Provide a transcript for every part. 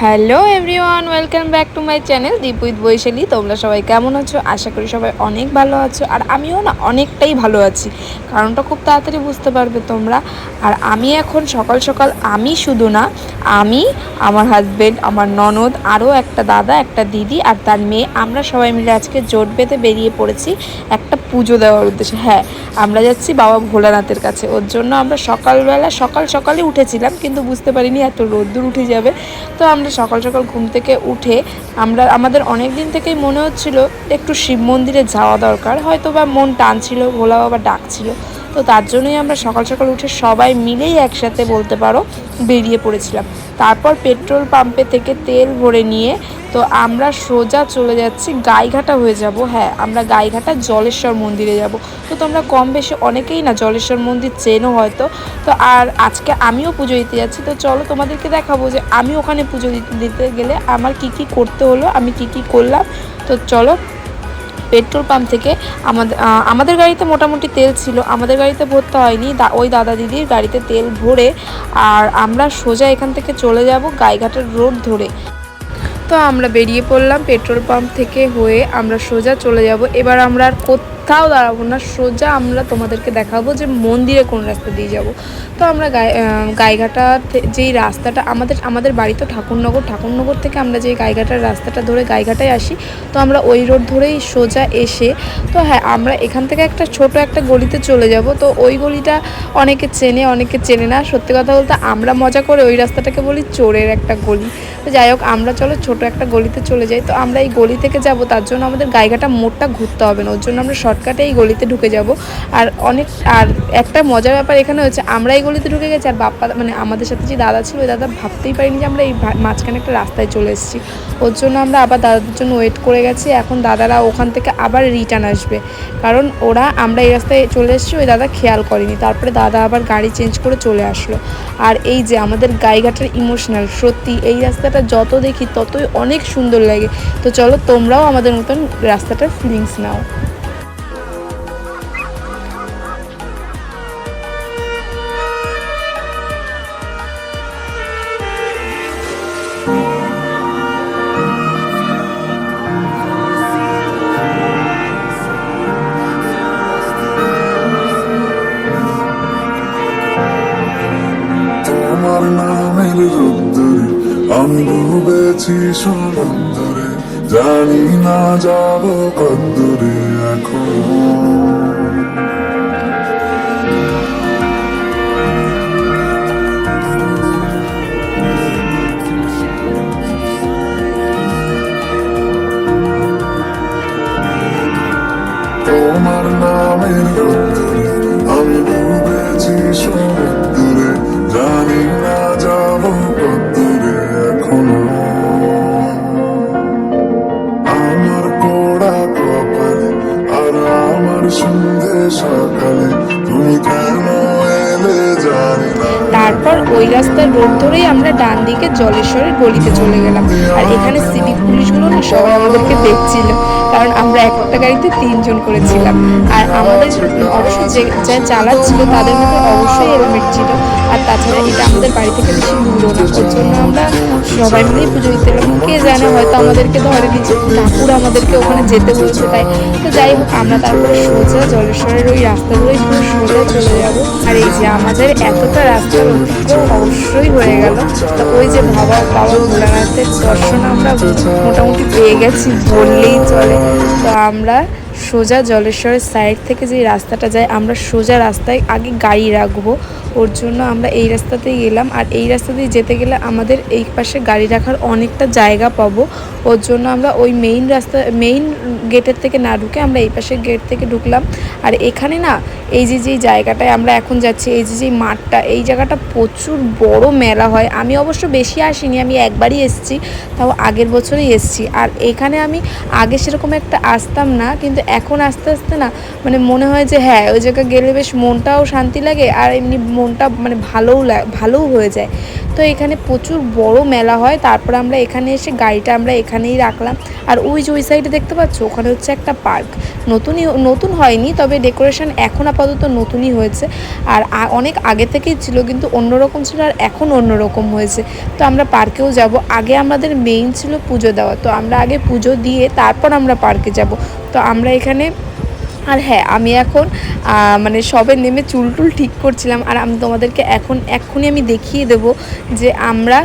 Hello everyone, welcome back to my channel Deep with Baishali. তোমরা সবাই কেমন আছো? আশা করি সবাই অনেক ভালো আছো। আর আমিও না অনেকটাই ভালো আছি। কারণটা খুব তাড়াতাড়ি বুঝতে পারবে তোমরা। আর আমি এখন সকাল সকাল আমি শুধু না, আমি, আমার হাজব্যান্ড আমার ননদ, আরও একটা দাদা, একটা দিদি আর তার মেয়ে, আমরা সবাই মিলে আজকে জোট বেঁধে বেরিয়ে পড়েছি একটা পুজো দেওয়ার উদ্দেশ্যে। হ্যাঁ আমরা যাচ্ছি বাবা ভোলানাথের কাছে। ওর জন্য আমরা সকালবেলা সকাল সকালে উঠেছিলাম, কিন্তু বুঝতে পারিনি এত রোদ্দুর উঠে যাবে। তো আমরা সকাল সকাল ঘুম থেকে উঠে আমরা, আমাদের অনেক দিন থেকেই মনে হচ্ছিল একটু শিব মন্দিরে যাওয়া দরকার। হয়তো বা মন টানছিল ভোলা বাবা ডাকছিল। তো তার জন্যই আমরা সকাল সকাল উঠে সবাই মিলেই একসাথে বলতে পারো বেরিয়ে পড়েছিলাম। তারপর পেট্রোল পাম্পে থেকে তেল ভরে নিয়ে তো আমরা সোজা চলে যাচ্ছি, গাইঘাটা হয়ে যাব। হ্যাঁ আমরা গাইঘাটা জলেশ্বর মন্দিরে যাব। তো তোমরা কম বেশি অনেকেই না জলেশ্বর মন্দির চেনও হয়তো। তো আর আজকে আমিও পুজো দিতে যাচ্ছি। তো চলো তোমাদেরকে দেখাবো যে আমি ওখানে পুজো দিতে গেলে আমার কি কি করতে হলো, আমি কি কি করলাম। তো চলো পেট্রোল পাম্প থেকে আমাদের আমাদের গাড়িতে মোটামুটি তেল ছিল, আমাদের গাড়িতে ভরতে হয়নি ওই দাদা দিদির গাড়িতে তেল ভরে আর আমরা সোজা এখান থেকে চলে যাব গাইঘাটের রোড ধরে। তো আমরা বেরিয়ে পড়লাম পেট্রোল পাম্প থেকে হয়ে আমরা সোজা চলে যাব, এবার আমরা আর কোথাও দাঁড়াবো না, সোজা আমরা তোমাদেরকে দেখাবো যে মন্দিরে কোন রাস্তা দিয়ে যাব। তো আমরা গাইঘাটা যেই রাস্তাটা আমাদের আমাদের বাড়ি তো ঠাকুরনগর ঠাকুরনগর থেকে আমরা যেই গাইঘাটার রাস্তাটা ধরে গাইঘাটায় আসি, তো আমরা ওই রোড ধরেই সোজা এসে, তো হ্যাঁ আমরা এখান থেকে একটা ছোট একটা গলিতে চলে যাব। তো ওই গলিটা অনেকে চেনে অনেকে চেনে না। সত্যি কথা বলতে আমরা মজা করে ওই রাস্তাটাকে বলি চোরের একটা গলি। তো যাই হোক, আমরা চলো ছোট একটা গলিতে চলে যাই। তো আমরা এই গলি থেকে যাব, তার জন্য আমাদের গাইঘাটা মোড়টা ঘুরতে হবে না। ওর জন্য আমরা শর্টকাটে এই গলিতে ঢুকে যাব। আর অনেক, আর একটা মজার ব্যাপার এখানে হচ্ছে, আমরা এই গলিতে ঢুকে গেছি, আর বাপ্পা মানে আমাদের সাথে যে দাদা ছিল, ওই দাদা ভাবতেই পারিনি যে আমরা এই মাঝখানে একটা রাস্তায় চলে এসেছি। ওর জন্য আমরা আবার দাদাদের জন্য ওয়েট করে গেছি। এখন দাদারা ওখান থেকে আবার রিটার্ন আসবে। কারণ ওরা, আমরা এই রাস্তায় চলে এসেছি, ওই দাদা খেয়াল করেনি। তারপরে দাদা আবার গাড়ি চেঞ্জ করে চলে আসলো। আর এই যে আমাদের গাইঘাটের ইমোশনাল সত্যি, এই রাস্তাটা যত দেখি ততই অনেক সুন্দর লাগে। তো চলো তোমরাও আমাদের মতন রাস্তাটার ফিলিংস নাও। ডুবেছি সমুদ্রে জানি না যাব কদ্দুরে এখন। তোমার নামের তারপর ওই রাস্তার রোড ধরেই আমরা ডান দিকে জলেশ্বরের গলিতে চলে গেলাম। আর এখানে সিভিক পুলিশগুলো না সবাই আমাদেরকে দেখছিল, কারণ আমরা একটা গাড়িতে তিনজন করেছিলাম আর আমাদের অবশ্য যে যা চালাচ্ছিল তাদের মধ্যে অবশ্যই হেলমেট ছিল। আর তাছাড়া এটা আমাদের বাড়ি থেকে বেশি দূরও না, ওর জন্য আমরা সবাই মিলেই পুজো দিতে কে জানে হয়তো আমাদেরকে ধরে নিচ্ছে ঠাকুর আমাদেরকে ওখানে যেতে বলছে তাই। তো যাই হোক, আমরা তারপরে সোজা জলেশ্বরের ওই রাস্তা ধরেই পুরো সোজা চলে যাব। আর এই যে আমাদের এতটা রাস্তার অবশ্যই হয়ে গেল। তো ওই যে দর্শন আমরা মোটামুটি পেয়ে গেছি, বললেই চলে। তো আমরা সোজা জলেশ্বরের সাইড থেকে যে রাস্তাটা যায়, আমরা সোজা রাস্তায় আগে গাড়ি রাখব। ওর জন্য আমরা এই রাস্তাতেই গেলাম। আর এই রাস্তা দিয়ে যেতে গেলে আমাদের এই পাশে গাড়ি রাখার অনেকটা জায়গা পাবো। ওর জন্য আমরা ওই মেইন রাস্তা মেইন গেটের থেকে না ঢুকে আমরা এই পাশে গেট থেকে ঢুকলাম। আর এখানে না, এই যে যেই জায়গাটায় আমরা এখন যাচ্ছি, এই যে যেই মাঠটা, এই জায়গাটা প্রচুর বড় মেলা হয়। আমি অবশ্য বেশি আসিনি, আমি একবারই এসেছি, তাও আগের বছরই এসেছি। আর এখানে আমি আগে সেরকম একটা আসতাম না, কিন্তু এখন আস্তে আস্তে না মানে মনে হয় যে হ্যাঁ ওই জায়গায় গেলে বেশ মনটাও শান্তি লাগে আর এমনি মনটা মানে ভালোও ভালোও হয়ে যায়। তো এখানে প্রচুর বড় মেলা হয়, তারপর আমরা এখানে এসে গাড়িটা আমরা এখানেই রাখলাম। আর ওই যে ওই সাইডে দেখতে পাচ্ছ? ওখানে হচ্ছে একটা পার্ক। নতুনই, নতুন হয়নি, তবে ডেকোরেশন এখন আপাতত নতুনই হয়েছে। আর অনেক আগে থেকেই ছিল, কিন্তু অন্যরকম ছিল আর এখন অন্যরকম হয়েছে। তো আমরা পার্কেও যাব। আগে আমাদের মেইন ছিল পুজো দেওয়া। তো আমরা আগে পুজো দিয়ে তারপর আমরা পার্কে যাব। তো আমরা এখানে, আর হ্যাঁ আমি এখন মানে সবে নেমে চুল টুল ঠিক করছিলাম, আর আমি তোমাদেরকে এখন, এক্ষুনি আমি দেখিয়ে দেবো যে আমরা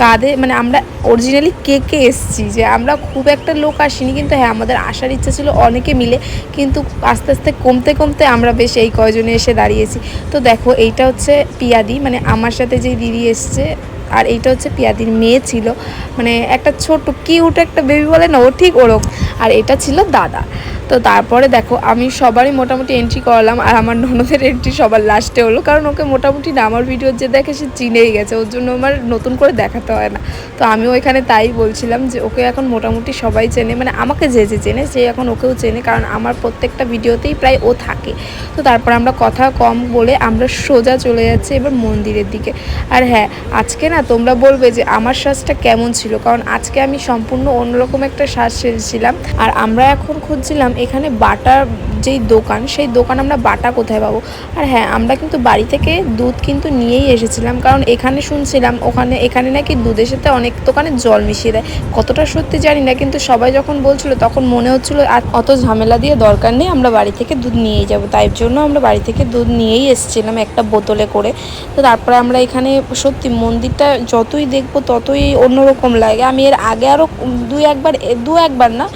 কাঁধে মানে আমরা অরিজিনালি কে কে এসছি, যে আমরা খুব একটা লোক আসিনি, কিন্তু হ্যাঁ আমাদের আসার ইচ্ছা ছিল অনেকে মিলে, কিন্তু আস্তে আস্তে কমতে কমতে আমরা বেশ এই কয়জনে এসে দাঁড়িয়েছি। তো দেখো, এইটা হচ্ছে পিয়াদি মানে আমার সাথে যেই দিদি এসছে আর এইটা হচ্ছে পিয়াদির মেয়ে ছিল। মানে একটা ছোট কিউট একটা বেবি বলে না, ও ঠিক ওরকম। আর এটা ছিল দাদা। তো তারপরে দেখো, আমি সবারই মোটামুটি এন্ট্রি করালাম আর আমার ননদের এন্ট্রি সবার লাস্টে হলো। কারণ ওকে মোটামুটি না, আমার ভিডিও যে দেখে সে চিনেই গেছে, ওর জন্য আমার নতুন করে দেখাতে হয় না। তো আমিও এখানে তাই বলছিলাম যে ওকে এখন মোটামুটি সবাই চেনে মানে আমাকে যে যে চেনে, সে এখন ওকেও চেনে, কারণ আমার প্রত্যেকটা ভিডিওতেই প্রায় ও থাকে। তো তারপর আমরা কথা কম বলে আমরা সোজা চলে যাচ্ছি এবার মন্দিরের দিকে। আর হ্যাঁ আজকে না তোমরা বলবে যে আমার শ্বাসটা কেমন ছিল, কারণ আজকে আমি সম্পূর্ণ অন্যরকম একটা শ্বাস সেজেছিলাম। আর আমরা এখন খুঁজছিলাম এখানে বাটার যেই দোকান, সেই দোকান আমরা বাটা কোথায় পাবো? আর হ্যাঁ আমরা কিন্তু বাড়ি থেকে দুধ কিন্তু নিয়েই এসেছিলাম, কারণ এখানে শুনছিলাম ওখানে, এখানে নাকি দুধের সাথে অনেক দোকানে জল মিশিয়ে দেয়। কতটা সত্যি জানি না, কিন্তু সবাই যখন বলছিল তখন মনে হচ্ছিল, আর অত ঝামেলা দিয়ে দরকার নেই, আমরা বাড়ি থেকে দুধ নিয়েই যাব। তাই জন্য আমরা বাড়ি থেকে দুধ নিয়েই এসেছিলাম একটা বোতলে করে। তো তারপরে আমরা এখানে সত্যি মন্দিরটা যতই দেখব ততই অন্যরকম লাগে। আমি এর আগে আরও দু একবার দু একবার না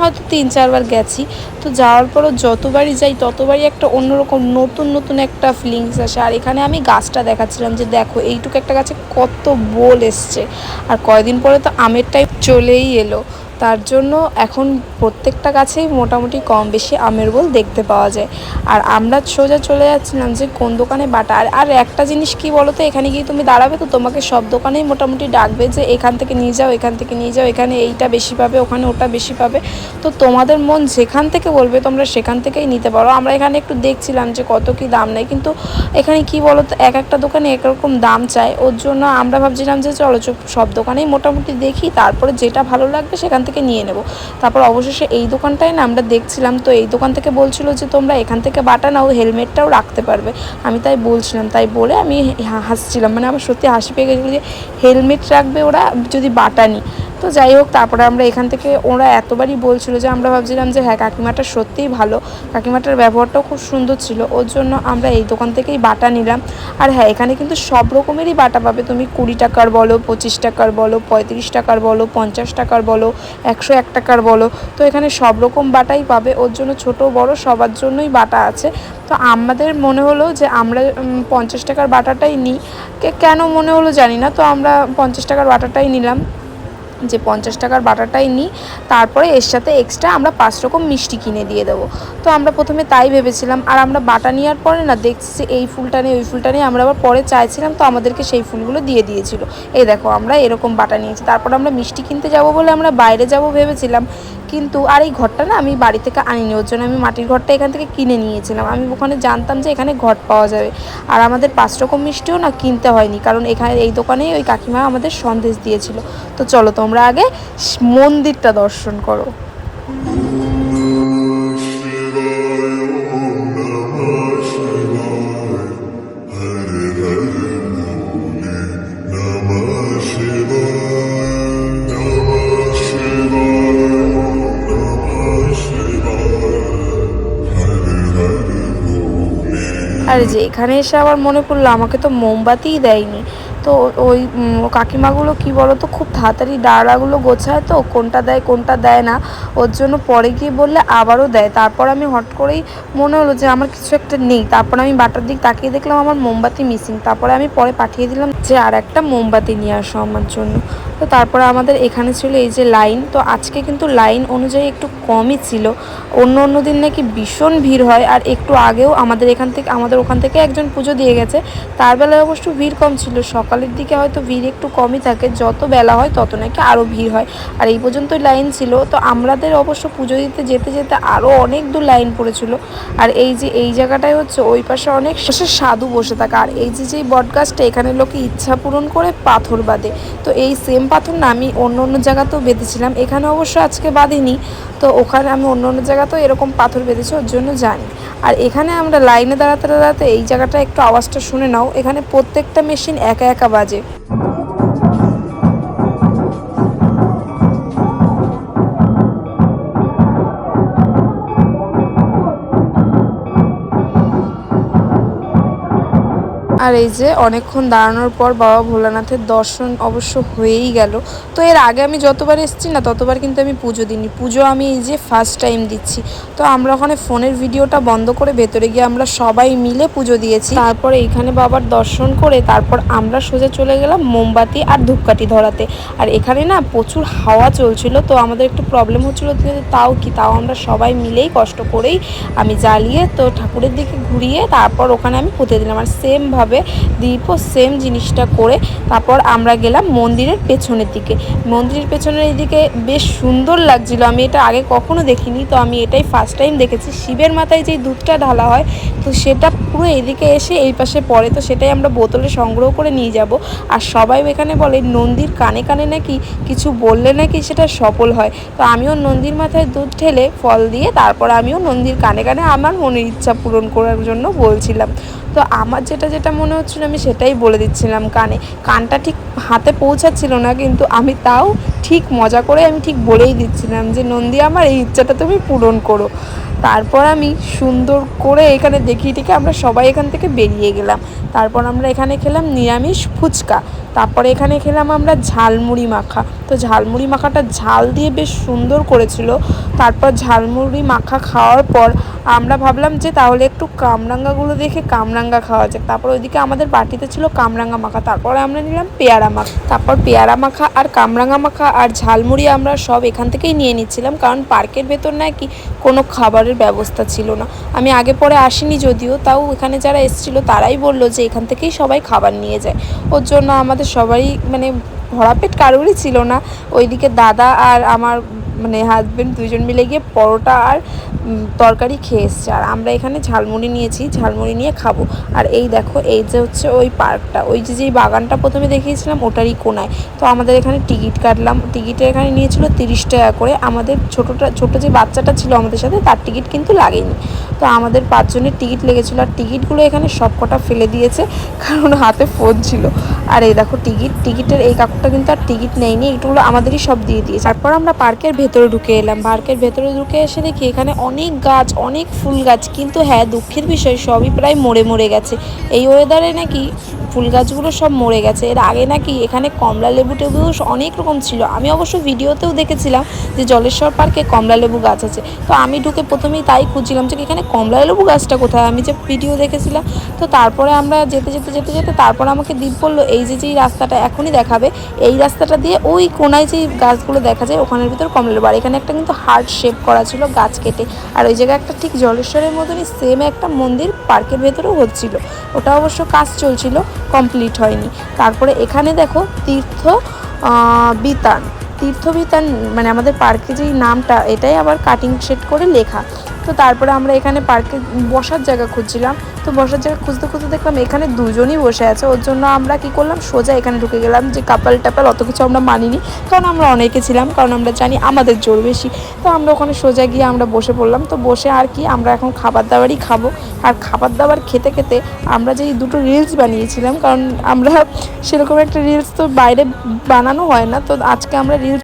হয়তো তিন চারবার গেছি। তো যাওয়ার পরও যতবারই যাই, ততবারই একটা অন্যরকম নতুন নতুন একটা ফিলিংস আসে। আর এখানে আমি গাছটা দেখাচ্ছিলাম যে দেখো, এইটুকু একটা গাছে কত বোল এসছে। আর কয়দিন পরে তো আমের টাইপ চলেই এলো। তার জন্য এখন প্রত্যেকটা গাছেই মোটামুটি কম বেশি আমের বোল দেখতে পাওয়া যায়। আর আমরা সোজা চলে যাচ্ছিলাম যে কোন দোকানে বাটা। আর আর একটা জিনিস কি বলো তো এখানে গিয়ে তুমি দাঁড়াবে তো, তোমাকে সব দোকানেই মোটামুটি ডাকবে যে এখান থেকে নিয়ে যাও, এখান থেকে নিয়ে যাও, এখানে এইটা বেশি পাবে, ওখানে ওটা বেশি পাবে। তো তোমাদের মন যেখান থেকে বলবে তোমরা সেখান থেকেই নিতে পারো। আমরা এখানে একটু দেখছিলাম যে কত কি দাম নেয়, কিন্তু এখানে কি বলো তো এক একটা দোকানে একরকম দাম চায়। ওর জন্য আমরা ভাবছিলাম যে চলো সব দোকানেই মোটামুটি দেখি, তারপরে যেটা ভালো লাগবে সেখান থেকে নিয়ে নেব। তারপর অবশেষে এই দোকানটাই না আমরা দেখছিলাম, তো এই দোকান থেকে বলছিল যে তোমরা এখান থেকে বাটা নাও, হেলমেটটাও রাখতে পারবে। আমি তাই বলছিলাম, তাই বলে আমি হাসছিলাম। মানে আমার সত্যি হাসি পেয়ে গেছিল যে হেলমেট রাখবে ওরা যদি বাটা নিই। তো যাই হোক, তারপরে আমরা এখান থেকে, ওরা এতবারই বলছিল যে আমরা ভাবছিলাম যে হ্যাঁ কাকিমাটা সত্যিই ভালো। কাকিমাটার ব্যবহারটাও খুব সুন্দর ছিল। ওর জন্য আমরা এই দোকান থেকেই বাটা নিলাম। আর হ্যাঁ এখানে কিন্তু সব রকমেরই বাটা পাবে। তুমি কুড়ি টাকার বলো, পঁচিশ টাকার বলো, পঁয়ত্রিশ টাকার বলো, পঞ্চাশ টাকার বলো, একশো এক টাকার বলো। তো এখানে সব রকম বাটাই পাবে। ওর জন্য ছোট বড় সবার জন্যই বাটা আছে। তো আমাদের মনে হলো যে আমরা পঞ্চাশ টাকার বাটাটাই নিই। কেন মনে হলো জানি না। তো আমরা পঞ্চাশ টাকার বাটাটাই নিলাম। যে পঞ্চাশ টাকার বাটাটাই নিই, তারপরে এর সাথে এক্সট্রা আমরা পাঁচ রকম মিষ্টি কিনে দিয়ে দেবো। তো আমরা প্রথমে তাই ভেবেছিলাম, আর আমরা বাটা নেওয়ার পরে না দেখছি যে এই ফুলটা নেই, ওই ফুলটা নেই, আমরা আবার পরে চাইছিলাম, তো আমাদেরকে সেই ফুলগুলো দিয়ে দিয়েছিল। এই দেখো আমরা এরকম বাটা নিয়েছি, তারপর আমরা মিষ্টি কিনতে যাব বলে আমরা বাইরে যাব ভেবেছিলাম কিন্তু আর এই ঘরটা না আমি বাড়ি থেকে আনিনি, ওর জন্য আমি মাটির ঘরটা এখান থেকে কিনে নিয়েছিলাম। আমি ওখানে জানতাম যে এখানে ঘট পাওয়া যাবে। আর আমাদের পাঁচ রকম মিষ্টিও না কিনতে হয়নি, কারণ এখানে এই দোকানে ওই কাকিমা আমাদের সন্দেশ দিয়েছিল। তো চলো তোমরা আগে মন্দিরটা দর্শন করো। আর যে এখানে এসে আবার মনে পড়ল, আমাকে তো মোমবাতিই দেয়নি। তো ওই কাকিমাগুলো কি বলো তো খুব তাড়াতাড়ি ডাড়াগুলো গোছায় তো, কোনটা দেয় কোনটা দেয় না। ওর জন্য পরে গিয়ে বললে আবারও দেয়। তারপর আমি হট করেই মনে হলো যে আমার কিছু একটা নেই। তারপর আমি বাটার দিক তাকিয়ে দেখলাম আমার মোমবাতি মিসিং তারপরে আমি পরে পাঠিয়ে দিলাম যে, আর একটা মোমবাতি নিয়ে আসো আমার জন্য। তো তারপরে আমাদের এখানে ছিল এই যে লাইন, তো আজকে কিন্তু লাইন অনুযায়ী একটু কমই ছিল। অন্য অন্য দিন নাকি ভীষণ ভিড় হয়, আর একটু আগেও আমাদের এখান থেকে, আমাদের ওখান থেকে একজন পুজো দিয়ে গেছে। তার বেলায় অবশ্য ভিড় কম ছিল, সকালের দিকে হয়তো ভিড় একটু কমই থাকে, যত বেলা হয় তত নাকি আরও ভিড় হয়। আর এই পর্যন্তই লাইন ছিল, তো আমাদের অবশ্য পুজো দিতে যেতে যেতে আরও অনেক দূর লাইন পড়েছিল। আর এই যে, এই জায়গাটায় হচ্ছে ওই পাশে অনেক শেষে সাধু বসে থাকে। আর এই যে যেই বট গাছটা এখানে লোকে ইচ্ছা পূরণ করে পাথর বাঁধে। তো এই সেম পাথর না, আমি অন্য অন্য জায়গাতেও বেঁধেছিলাম। এখানে অবশ্য আজকে বাঁধিনি, তো ওখানে আমি অন্য অন্য জায়গাতেও এরকম পাথর বেঁধেছি, ওর জন্য জানি। আর এখানে আমরা লাইনে দাঁড়াতে দাঁড়াতে এই জায়গাটা একটু আওয়াজটা শুনে নাও, এখানে প্রত্যেকটা মেশিন একা একা বাজে। আর এই যে অনেকক্ষণ দাঁড়ানোর পর বাবা ভোলানাথের দর্শন অবশ্য হয়েই গেল। তো এর আগে আমি যতবার এসেছি না, ততবার কিন্তু আমি পুজো দিইনি। পুজো আমি এই যে ফার্স্ট টাইম দিচ্ছি। তো আমরা ওখানে ফোনের ভিডিওটা বন্ধ করে ভেতরে গিয়ে আমরা সবাই মিলে পুজো দিয়েছি। তারপরে এইখানে বাবার দর্শন করে তারপর আমরা সোজা চলে গেলাম মোমবাতি আর ধূপকাঠি ধরাতে। আর এখানে না প্রচুর হাওয়া চলছিল, তো আমাদের একটু প্রবলেম হচ্ছিল তাও কি, তাও আমরা সবাই মিলেই কষ্ট করেই আমি জ্বালিয়ে তো ঠাকুরের দিকে ঘুরিয়ে তারপর ওখানে আমি পুঁতে দিলাম। আর সেমভাবে দীপও সেম জিনিসটা করে তারপর আমরা গেলাম মন্দিরের পেছনের দিকে। মন্দিরের পেছনের দিকে বেশ সুন্দর লাগছিল। আমি এটা আগে কখনো দেখিনি, তো আমি এটাই ফার্স্ট টাইম দেখেছি। শিবের মাথায় যেই দুধটা ঢালা হয়, তো সেটা পুরো এদিকে এসে এই পাশে পড়ে, তো সেটাই আমরা বোতলে সংগ্রহ করে নিয়ে যাব। আর সবাই এখানে বলে, নন্দীর কানে কানে নাকি কিছু বললে নাকি সেটা সফল হয়? তো আমিও নন্দীর মাথায় দুধ ঢেলে ফল দিয়ে, তারপর আমিও নন্দীর কানে কানে আমার মনের ইচ্ছা পূরণ করার জন্য বলছিলাম। তো আমার যেটা যেটা মনে হচ্ছিল আমি সেটাই বলে দিচ্ছিলাম কানে। কানটা ঠিক হাতে পৌঁছাচ্ছিল না, কিন্তু আমি তাও ঠিক মজা করে আমি ঠিক বলেই দিচ্ছিলাম যে নন্দী আমার, এই ইচ্ছাটা তুমি পূরণ করো। তারপর আমি সুন্দর করে এখানে দেখিয়ে টেকে আমরা সবাই এখান থেকে বেরিয়ে গেলাম। তারপর আমরা এখানে খেলাম নিরামিষ ফুচকা। তারপরে এখানে খেলাম আমরা ঝালমুড়ি মাখা। তো ঝালমুড়ি মাখাটা ঝাল দিয়ে বেশ সুন্দর করেছিল। তারপর ঝালমুড়ি মাখা খাওয়ার পর আমরা ভাবলাম যে তাহলে একটু কামরাঙ্গাগুলো দেখে কামরাঙ্গা খাওয়া যাক। তারপর ওইদিকে আমাদের বাটিতে ছিল কামরাঙ্গা মাখা। তারপরে আমরা নিলাম পেয়ারা মাখা। তারপর পেয়ারা মাখা আর কামরাঙ্গা মাখা আর ঝালমুড়ি আমরা সব এখান থেকেই নিয়ে নিচ্ছিলাম। কারণ পার্কের ভেতর নাকি কোনো খাবারের ব্যবস্থা ছিল না। আমি আগে পরে আসিনি যদিও, তাও এখানে যারা এসেছিল তারাই বলল যে এখান থেকেই সবাই খাবার নিয়ে যায়। ওর জন্য আমাদের সবাই মানে ভরাপেট কারোরই ছিল না। ওইদিকে দাদা আর আমার মানে হাজবেন্ড দুজন মিলে গিয়ে পরোটা আর তরকারি খেয়ে এসছে। আর আমরা এখানে ঝালমুড়ি নিয়েছি, ঝালমুড়ি নিয়ে খাব। আর এই দেখো, এই যে হচ্ছে ওই পার্কটা, ওই যে যেই বাগানটা প্রথমে দেখিয়েছিলাম ওটারই কোনায়। তো আমাদের এখানে টিকিট কাটলাম। টিকিটের এখানে নিয়েছিল তিরিশ টাকা করে। আমাদের ছোটোটা, ছোটো যে বাচ্চাটা ছিল আমাদের সাথে, তার টিকিট কিন্তু লাগেনি। তো আমাদের পাঁচজনের টিকিট লেগেছিলো। আর টিকিটগুলো এখানে সবকটা ফেলে দিয়েছে, কারণ হাতে ফোন ছিল। আর এই দেখো টিকিট, টিকিটের এই কাকুটা কিন্তু আর টিকিট নেয়নি এগুলো আমাদেরই সব দিয়ে দিয়েছে। তারপর আমরা পার্কের ভেতরে ঢুকে এলাম। পার্কের ভেতরে ঢুকে এসে দেখি এখানে অনেক গাছ, অনেক ফুল গাছ। কিন্তু হ্যাঁ দুঃখের বিষয় সবই প্রায় মরে মরে গেছে। এই ওয়েদারে নাকি ফুল গাছগুলো সব মরে গেছে। এর আগে নাকি এখানে কমলা লেবু টেবু অনেক রকম ছিল। আমি অবশ্য ভিডিওতেও দেখেছিলাম যে জলেশ্বর পার্কে কমলা লেবু গাছ আছে। তো আমি ঢুকে প্রথমেই তাই খুঁজছিলাম যে এখানে কমলা লেবু গাছটা কোথায়? আমি যে ভিডিও দেখেছিলাম, তো তারপরে আমরা যেতে যেতে যেতে যেতে তারপরে আমাকে দ্বীপ বলল, এই যে যেই রাস্তাটা এখনই দেখাবে, এই রাস্তাটা দিয়ে ওই কোনায় যেই গাছগুলো দেখা যায়, ওখানের ভিতর কমলা লেবু। আর এখানে একটা কিন্তু হার্ট শেপ করা ছিল গাছ কেটে। আর ওই জায়গায় একটা ঠিক জলেশ্বরের মতনই সেম একটা মন্দির পার্কের ভেতরেও হচ্ছিল। ওটা অবশ্য কাজ চলছিল। কমপ্লিট হয়নি। তারপরে এখানে দেখো তীর্থ বিতান। তীর্থবিতান মানে আমাদের পার্কে যেই নামটা, এটাই আবার কাটিং শেড করে লেখা। তো তারপরে আমরা এখানে পার্কে বসার জায়গা খুঁজছিলাম। তো বসার জায়গা খুঁজতে খুঁজতে দেখলাম এখানে দুজনই বসে আছে। ওর জন্য আমরা কি করলাম? সোজা এখানে ঢুকে গেলাম যে কাপাল টাপাল অত কিছু আমরা মানিনি। কারণ আমরা অনেকে ছিলাম, কারণ আমরা জানি আমাদের জোর বেশি। তো আমরা ওখানে সোজা গিয়ে আমরা বসে পড়লাম। তো বসে আর কি আমরা এখন খাবার দাবারই খাব। আর খাবার দাবার খেতে খেতে আমরা যেই দুটো রিলস বানিয়েছিলাম, কারণ আমরা সেরকম একটা রিলস তো বাইরে বানানো হয় না। তো আজকে আমরা রিলস